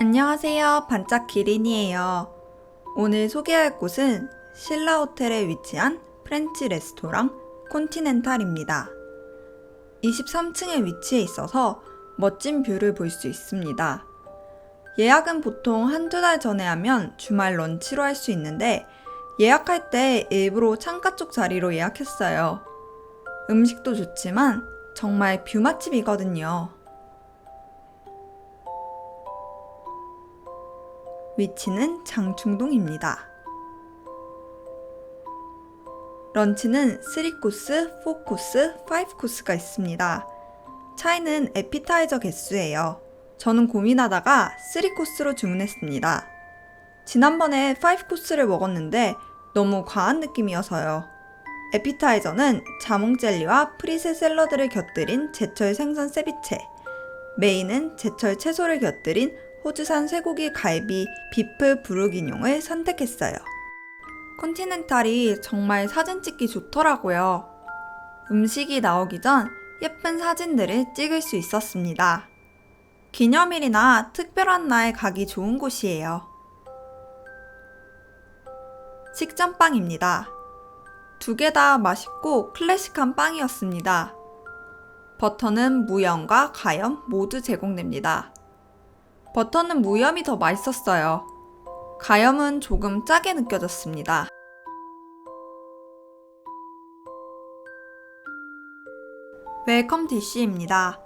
안녕하세요. 반짝 기린이에요. 오늘 소개할 곳은 신라 호텔에 위치한 프렌치 레스토랑 콘티넨탈입니다. 23층에 위치해 있어서 멋진 뷰를 볼 수 있습니다. 예약은 보통 한두 달 전에 하면 주말 런치로 할 수 있는데 예약할 때 일부러 창가 쪽 자리로 예약했어요. 음식도 좋지만 정말 뷰 맛집이거든요. 위치는 장충동입니다. 런치는 3코스, 4코스, 5코스가 있습니다. 차이는 에피타이저 개수예요. 저는 고민하다가 3코스로 주문했습니다. 지난번에 5코스를 먹었는데 너무 과한 느낌이어서요. 에피타이저는 자몽 젤리와 프리세 샐러드를 곁들인 제철 생선 세비체, 메인은 제철 채소를 곁들인 호주산 쇠고기 갈비 비프 부르기뇽을 선택했어요. 콘티넨탈이 정말 사진 찍기 좋더라고요. 음식이 나오기 전 예쁜 사진들을 찍을 수 있었습니다. 기념일이나 특별한 날 가기 좋은 곳이에요. 식전빵입니다. 두 개 다 맛있고 클래식한 빵이었습니다. 버터는 무염과 가염 모두 제공됩니다. 버터는 무염이 더 맛있었어요. 가염은 조금 짜게 느껴졌습니다. 웰컴 디쉬입니다.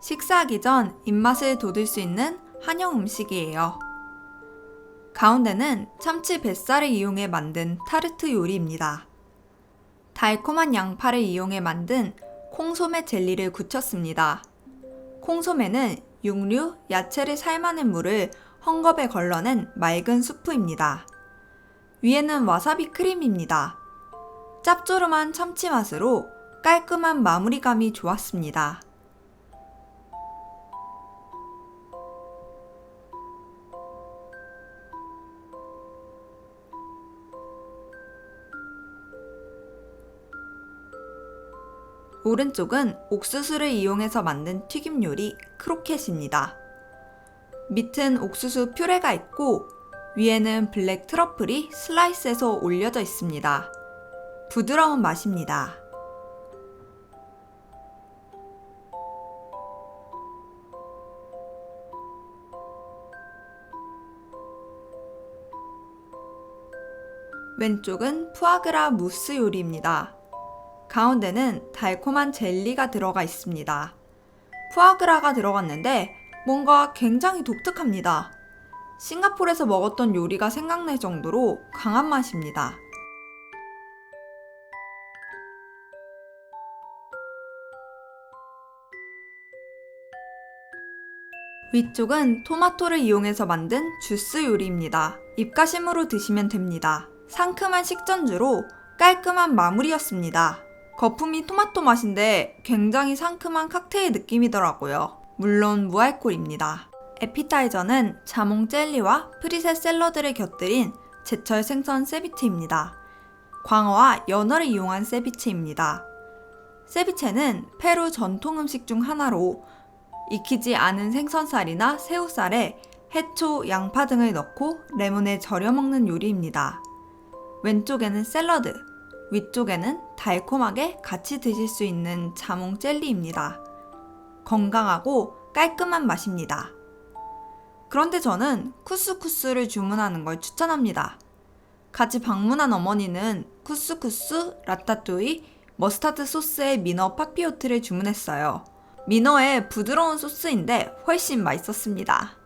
식사하기 전 입맛을 돋을 수 있는 한영 음식이에요. 가운데는 참치 뱃살을 이용해 만든 타르트 요리입니다. 달콤한 양파를 이용해 만든 콩소매 젤리를 굳혔습니다. 콩소매는 육류, 야채를 삶아낸 물을 헝겊에 걸러낸 맑은 수프입니다. 위에는 와사비 크림입니다. 짭조름한 참치 맛으로 깔끔한 마무리감이 좋았습니다. 오른쪽은 옥수수를 이용해서 만든 튀김 요리 크로켓입니다. 밑은 옥수수 퓨레가 있고 위에는 블랙 트러플이 슬라이스해서 올려져 있습니다. 부드러운 맛입니다. 왼쪽은 푸아그라 무스 요리입니다. 가운데는 달콤한 젤리가 들어가 있습니다. 푸아그라가 들어갔는데 뭔가 굉장히 독특합니다. 싱가포르에서 먹었던 요리가 생각날 정도로 강한 맛입니다. 위쪽은 토마토를 이용해서 만든 주스 요리입니다. 입가심으로 드시면 됩니다. 상큼한 식전주로 깔끔한 마무리였습니다. 거품이 토마토 맛인데 굉장히 상큼한 칵테일 느낌이더라고요. 물론 무알콜입니다. 에피타이저는 자몽 젤리와 프리셋 샐러드를 곁들인 제철 생선 세비체입니다. 광어와 연어를 이용한 세비체입니다. 세비체는 페루 전통 음식 중 하나로 익히지 않은 생선살이나 새우살에 해초, 양파 등을 넣고 레몬에 절여 먹는 요리입니다. 왼쪽에는 샐러드, 위쪽에는 달콤하게 같이 드실 수 있는 자몽 젤리입니다. 건강하고 깔끔한 맛입니다. 그런데 저는 쿠스쿠스를 주문하는 걸 추천합니다. 같이 방문한 어머니는 쿠스쿠스, 라따뚜이, 머스타드 소스의 미너 파피오트를 주문했어요. 미너의 부드러운 소스인데 훨씬 맛있었습니다.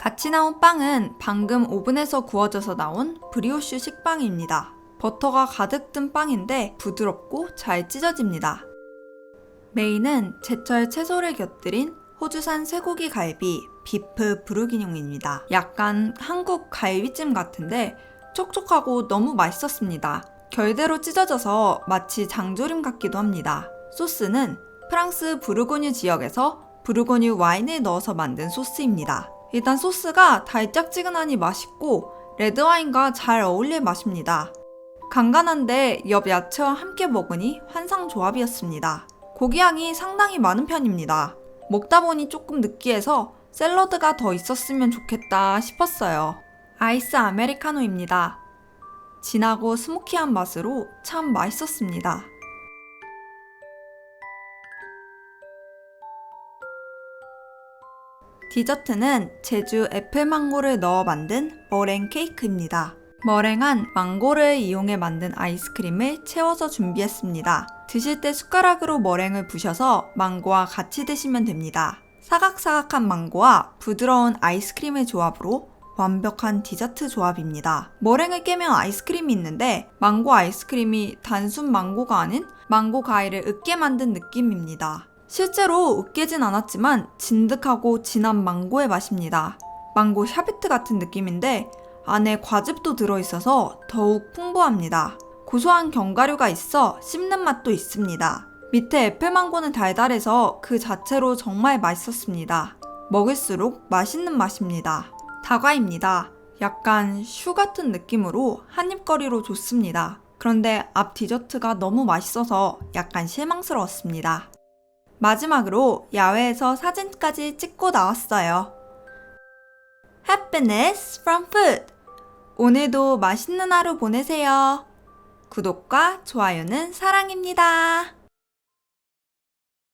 같이 나온 빵은 방금 오븐에서 구워져서 나온 브리오슈 식빵입니다. 버터가 가득 든 빵인데 부드럽고 잘 찢어집니다. 메인은 제철 채소를 곁들인 호주산 쇠고기 갈비 비프 부르기뇽입니다. 약간 한국 갈비찜 같은데 촉촉하고 너무 맛있었습니다. 결대로 찢어져서 마치 장조림 같기도 합니다. 소스는 프랑스 부르고뉴 지역에서 부르고뉴 와인을 넣어서 만든 소스입니다. 일단 소스가 달짝지근하니 맛있고 레드와인과 잘 어울릴 맛입니다. 간간한데 옆 야채와 함께 먹으니 환상 조합이었습니다. 고기향이 상당히 많은 편입니다. 먹다 보니 조금 느끼해서 샐러드가 더 있었으면 좋겠다 싶었어요. 아이스 아메리카노입니다. 진하고 스모키한 맛으로 참 맛있었습니다. 디저트는 제주 애플망고를 넣어 만든 머랭 케이크입니다. 머랭한 망고를 이용해 만든 아이스크림을 채워서 준비했습니다. 드실 때 숟가락으로 머랭을 부셔서 망고와 같이 드시면 됩니다. 사각사각한 망고와 부드러운 아이스크림의 조합으로 완벽한 디저트 조합입니다. 머랭을 깨면 아이스크림이 있는데 망고 아이스크림이 단순 망고가 아닌 망고 과일을 으깨 만든 느낌입니다. 실제로 으깨진 않았지만 진득하고 진한 망고의 맛입니다. 망고 샤베트 같은 느낌인데 안에 과즙도 들어있어서 더욱 풍부합니다. 고소한 견과류가 있어 씹는 맛도 있습니다. 밑에 애플망고는 달달해서 그 자체로 정말 맛있었습니다. 먹을수록 맛있는 맛입니다. 다과입니다. 약간 슈 같은 느낌으로 한입거리로 좋습니다. 그런데 앞 디저트가 너무 맛있어서 약간 실망스러웠습니다. 마지막으로 야외에서 사진까지 찍고 나왔어요. Happiness from food. 오늘도 맛있는 하루 보내세요. 구독과 좋아요는 사랑입니다.